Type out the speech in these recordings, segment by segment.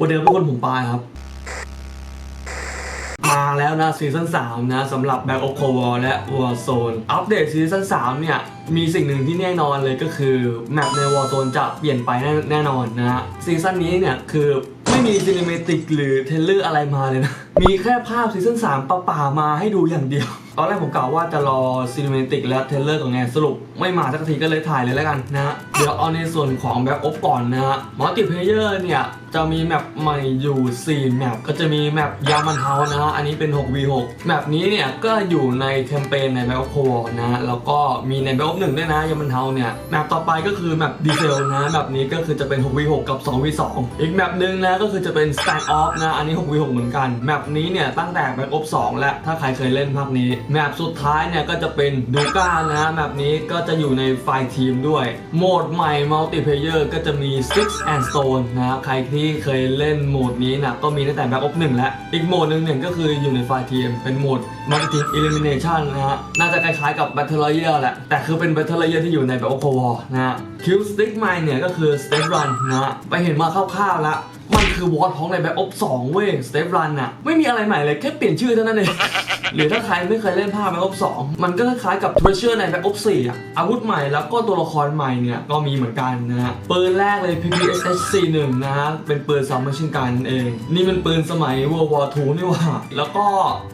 วันเดิมทุกคนผมปายครับ มาแล้วนะซีซั่น3นะสำหรับ Back of Cold War และ Warzone อัปเดตซีซั่น3เนี่ย มีสิ่งหนึ่งที่แน่นอนเลยก็คือ แมปใน Warzone จะเปลี่ยนไปแน่แนนอนนะซีซั่นนี้เนี่ย คือไม่มีซีนิเมติกหรือเทเลอร์อะไรมาเลยนะ มีแค่ภาพซีซั่น3เปล่ามาให้ดูอย่างเดียว ตอนแรกผมกล่าวว่าจะรอซีนิเมติกและเทเลอร์ของไงสรุปไม่มาสักทีก็เลยถ่ายเลยแล้วกันนะฮะ เดี๋ยวเอาในส่วนของแบ็กออฟก่อนนะฮะมัลติเพเยอร์เนี่ย จะมีแมปใหม่อยู่ 4 แมปก็จะมีแมปยามันเฮานะฮะ อันนี้เป็น 6v6 แมปนี้เนี่ย ก็อยู่ในแคมเปญใน Battle c o นะฮะ แล้วก็มีใน Battle 1ด้วยนะยามันเฮาเนี่ย แมปต่อไปก็คือแมปดีเซลนะแบบนี้ก็คือจะเป็น 6v6 กับ 2v2 อีกแมปหนึ่งนะก็คือจะเป็น Stand Off นะอันนี้ 6v6 เหมือนกันแมปนี้เนี่ยตั้งแต่ Black Ops 2และถ้าใครเคยเล่นภาคนี้แมปสุดท้ายเนี่ยก็จะเป็นดูก้านะฮะแมปนี้ก็จะอยู่ในไฟทีมด้วย โหมดใหม่มัลติเพเยอร์ก็จะมี Six and Stone นะฮะใครที่เคยเล่นโหมดนี้นะก็มีตั้งแต่ Black Ops 1แล้ว อีกโหมดหนึ่งเนี่ยก็คืออยู่ในไฟทีมเป็นโหมด Multi Team Elimination นะฮะน่าจะคล้ายๆกับ Battle Royale แหละแต่คือเป็น Battle Royale ที่อยู่ใน Black Ops War นะฮะ Kill Stick ใหม่เนี่ยก็คือ Step Run นะฮะไปเห็นมาคร่าวๆแล้ว มันคือวอร์ท้องใน Black Ops 2เว้ย Step Run น่ะไม่มีอะไรใหม่เลยแค่เปลี่ยนชื่อเท่านั้นเองหรือถ้าใครไม่เคยเล่นภาพ Black Ops 2มันก็คล้ายๆกับ Treasure ใน Black Ops 4อะอาวุธใหม่แล้วก็ตัวละครใหม่เนี่ยก็มีเหมือนกันนะฮะปืนแรกเลย PPSH 41นะฮะเป็นปืน Submachine Gun นั่นเอง นี่มันปืนสมัย World War II นี่หว่า แล้วก็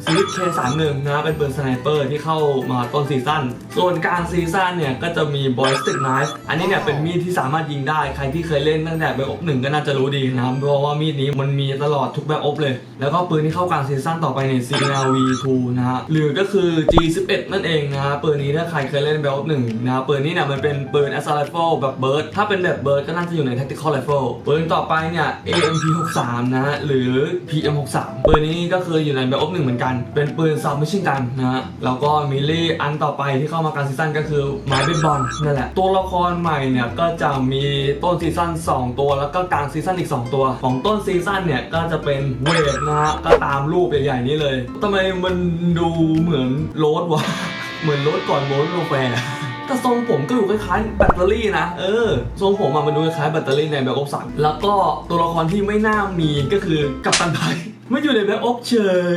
Civic K31 นะเป็นปืนสไนเปอร์ที่เข้ามาต้นซีซั่นส่วนกลางซีซั่นเนี่ยก็จะมี Ballistic Knife อันนี้เนี่ยเป็นมีดที่สามารถยิงได้ใครที่เคยเล่นตั้งแต่ Black Ops 1ก็น่าจะรู้ดีนะครับเพราะว่ามีดนี้มันมีตลอดทุก Black Ops เลย แล้วก็ปืนที่เข้ากลางซีซั่นต่อไปเนี่ย CRV2 นะฮะ หรือก็คือ G11 นั่นเองนะฮะ ปืนนี้ถ้าใครเคยเล่น Black Ops 1นะฮะ ปืนนี้เนี่ยมันเป็นปืน Assault Rifle แบบเบิร์ดถ้าเป็นแบบเบิร์ดก็น่าจะอยู่ใน Tactical Rifle ปืนต่อไปเนี่ย AMP63 นะฮะ หรือ PM63 ปืนนี้ก็คืออยู่ใน Black Ops 1เหมือนกัน เป็นปืน Submachine Gun นะฮะ แล้วก็มิลลี่อันต่อไปที่เข้ามากลางซีซั่นก็คือไม้เบสบอลนั่นแหละ ตัวละครใหม่เนี่ยก็จะมีต้นซีซั่น2 ตัว แล้วก็กลางซีซั่นอีก 2 ตัวของต้นซีซั่นเนี่ยก็จะเป็นเวทนะฮะก็ตามรูปใหญ่ๆนี้เลยทำไมมันดูเหมือนโรสวะเหมือนรถก่อนโรสโรแฟร์แต่ทรงผมก็ดูคล้ายๆแบตเตอรี่นะเออทรงผมอะมันดูคล้ายแบตเตอรี่ในแบ็คออฟสันแล้วก็ตัวละครที่ไม่น่ามีก็คือกัปตันไทย ไม่อยู่ในแบ็คออฟเฉ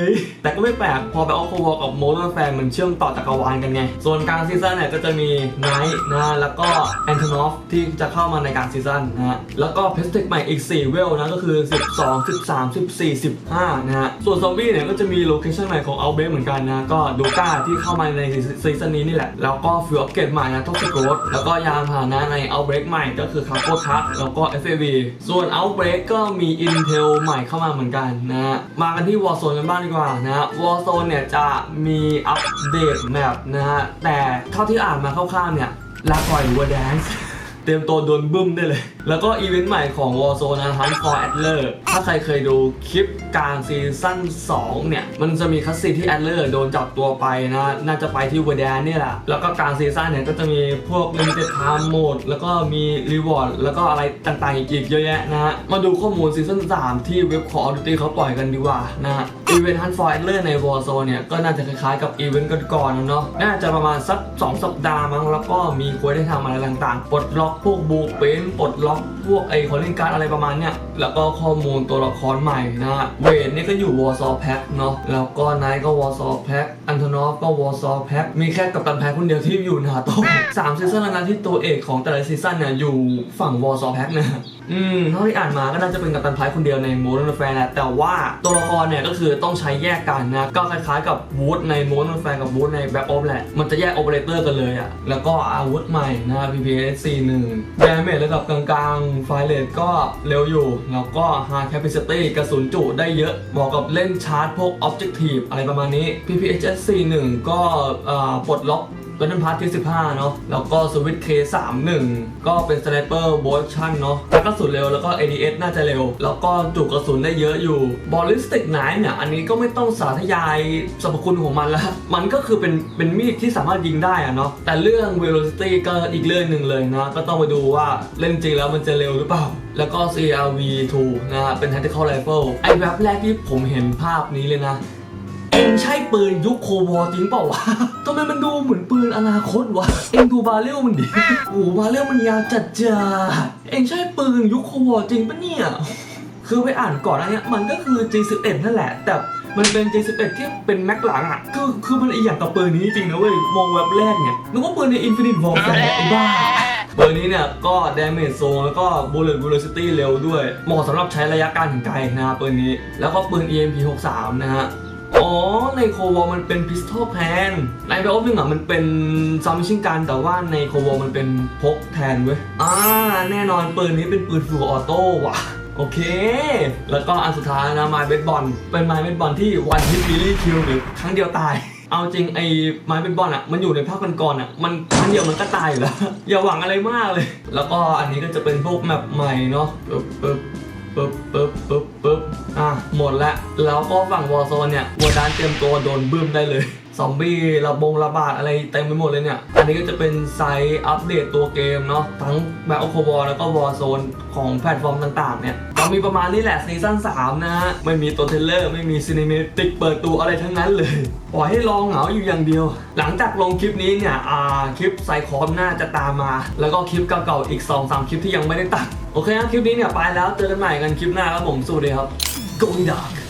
ย แต่ก็ไม่แปลก พอแบ็คออฟโควกับโมดโรแฟร์มันเชื่อมต่อจักรวาลกันไง ส่วนกลางซีซั่นเนี่ยก็จะมีไนท์นะ แล้วก็แอนโทนอฟที่จะเข้ามาในกลางซีซั่นนะฮะ แล้วก็เพสติกใหม่อีก 4 เวลนะ ก็คือ 12 13 14 15 นะฮะ ส่วนซอมบี้เนี่ยก็จะมีโลเคชั่นใหม่ของเอาเบเหมือนกันนะ ก็ดูก้าที่เข้ามาในซีซั่นนี้นี่แหละ แล้วก็ฟิวอัปเกรดใหม่นะท็อกซิโกรแล้วก็ยานพาหนะในเอาเบรกใหม่ก็คือคาร์โกทักแล้วก็ FAV ส่วน Outbreak ก็มี Intel ใหม่เข้ามาเหมือนกันนะะมากันที่วอลโซนกันบ้างดีกว่านะฮะวอลโซนเนี่ยจะมีอัปเดตแมปนะฮะแต่เท่าที่อ่านมาคร่าวๆเนี่ยลาก่อยวัวแดนซ์ เตรียมตัวโดนบึ้มได้เลย แล้วก็อีเวนต์ใหม่ของ Warzone นะ Hunt for Adler ถ้าใครเคยดูคลิปกลางซีซั่น2 เนี่ย มันจะมีคัสซีที่ Adler โดนจับตัวไปนะ น่าจะไปที่เวอร์แดนเนี่ยแหละ แล้วก็กลางซีซั่นเนี่ยก็จะมีพวก Limited Time Mode แล้วก็มี Reward แล้วก็อะไรต่างๆอีกเยอะแยะนะฮะ มาดูข้อมูลซีซั่น3 ที่เว็บ Call of Duty เขาปล่อยกันดีกว่านะฮะอีเวนต์ Hunt for Adler ใน Warzone เนี่ย ก็น่าจะคล้ายๆกับอีเวนต์ก่อนๆนะเนาะน่าจะประมาณสัก 2 สัปดาห์มั้งแล้วก็มีควได้ทำอะไรต่างๆ ปลดล็อกพวกบูเป็นปลดล็อกพวกไอ้คอลเลนการ์ดอะไรประมาณเนี้ยแล้วก็ข้อมูลตัวละครใหม่นะ เวทนี่ก็อยู่ Warsaw Pack เนาะแล้วก็ไนท์ก็ Warsaw Pack อันโทนอฟก็ Warsaw Pack มีแค่กัปตันแพ็คคนเดียวที่อยู่นาโต้สามซีซั่นแล้วนะที่ตัวเอกของแต่ละซีซั่นเนี่ยอยู่ฝั่ง Warsaw Pack นะอืมเท่าที่อ่านมาก็น่าจะเป็นกัปตันไพร์คนเดียวในโมเดิร์นแฟร์แหละแต่ว่าตัวละครเนี่ยก็คือต้องใช้แยกกันนะก็คล้ายๆกับวูดในโมเดิร์นแฟร์กับวูดในแบ็คออฟแหละ มันจะแยกโอเปอเรเตอร์กันเลยอะแล้วก็อาวุธใหม่นะ PPS 41 d a m a g e ระดับกลางๆ ไฟเลตก็เร็วอยู่ แล้วก็ Hard Capacity กระสุนจุได้เยอะเหมาะกับเล่นชาร์จพวก Objective อะไรประมาณนี้ PPS 41ก็เอ่อปลดล็อก เป็นพาร์ทที่ 15 เนาะแล้วก็สวิตเค31ก็เป็นสไนเปอร์โบชั่นเนาะแต่กระสุนเร็วแล้วก็ ADS น่าจะเร็ว แล้วก็จุกระสุนได้เยอะอยู่บอลลิสติกไนฟ์เนี่ยอันนี้ก็ไม่ต้องสาธยายสรรพคุณของมันแล้วมันก็คือเป็นเป็นมีดที่สามารถยิงได้อะเนาะแต่เรื่อง velocity ก็อีกเรื่องหนึ่งเลยนะก็ต้องไปดูว่าเล่นจริงแล้วมันจะเร็วหรือเปล่าแล้วก็ CRV2 นะฮะเป็น tactical rifle ไอ้แบบแรกที่ผมเห็นภาพนี้เลยนะ เองใช่ปืนยุคโควอร์จริงเปล่าวะทำไมมันดูเหมือนปืนอนาคตวะ เองดูบาเรลมันดิ โอ้โหบาเรลมันยาวจัดจ้าเองใช่ปืนยุคโควอร์จริงปะเนี่ย คือไปอ่านก่อนอันเนี้ยมันก็คือ G11 นั่นแหละ แต่มันเป็น G11 ที่เป็นแม็กหลังอะ คือคือมันอีกอย่างกับปืนนี้จริงนะเว้ย มองแวบแรกเนี่ยนึกว่าปืนใน Infinite Warfare ไอ้บ้าปืนนี้เนี่ยก็ damage zone แล้วก็ bullet velocity เร็วด้วย เหมาะสำหรับใช้ระยะการถึงไกลนะฮะปืนนี้ แล้วก็ปืน EMP 63 นะฮะ อ๋อ ในโควอลมันเป็นพิสตอลแพนในเบลฟิงอะมันเป็นซามิชิงกันแต่ว่าในโควอลมันเป็นพกแทนเว้ย อ่า แน่นอนปืนนี้เป็นปืนฟูออโต้ว่ะ โอเค แล้วก็อันสุดท้ายนะไม้เบสบอล เป็นไม้เบสบอลที่วันฮิตบิลลี่คิวหรือครั้งเดียวตายเอาจริงไอ้ไม้เบสบอลอะมันอยู่ในภาคก่อนๆอะมันครั้งเดียวมันก็ตายอยู่แล้ว อย่าหวังอะไรมากเลย แล้วก็อันนี้ก็จะเป็นพวกแมปใหม่เนาะปึ๊บปึ๊บปึ๊บปึ๊บปึ๊บปึ๊บอะ หมดละแล้วก็ฝั่งวอร์โซนเนี่ยวัวดานเตรียมตัวโดนบึ้มได้เลยซอมบี้ระบงระบาดอะไรเต็มไปหมดเลยเนี่ย อันนี้ก็จะเป็นไซต์อัปเดตตัวเกมเนาะทั้งแบบโอโควอแล้วก็วอร์โซนของแพลตฟอร์มต่างๆ เนี่ยก็มีประมาณนี้แหละซีซั่น3 นะฮะ ไม่มีตัวเทรลเลอร์ ไม่มีซีนิเมติกเปิดตัวอะไรทั้งนั้นเลย ปล่อยให้รองเหงาอยู่อย่างเดียว หลังจากลงคลิปนี้เนี่ย อ่า คลิปไซคอมน่าจะตามมา แล้วก็คลิปเก่าๆอีก 2-3 คลิปที่ยังไม่ได้ตัดโอเคครับคลิปนี้เนี่ยไปแล้วเจอกันใหม่กันคลิปหน้าครับผมสวัสดีครับ Going Dark